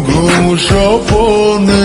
ঘুম স্বপনে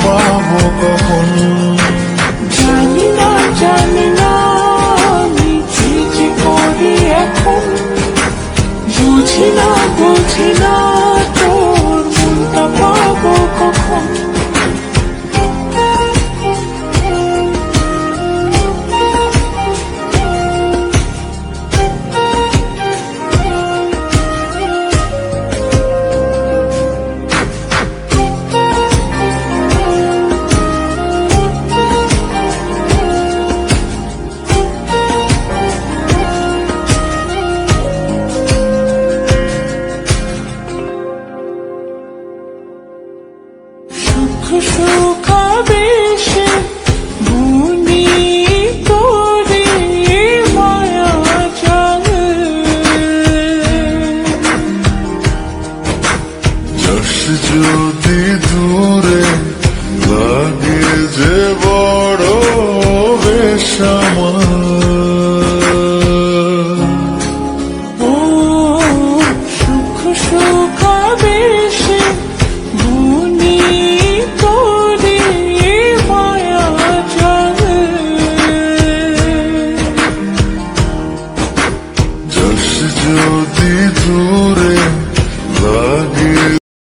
পাবো কখন শুকাবে সে মায়া চল যশ যদি দূরে লাগে যে বড় বেশ আমার। দোষ যদি দূরে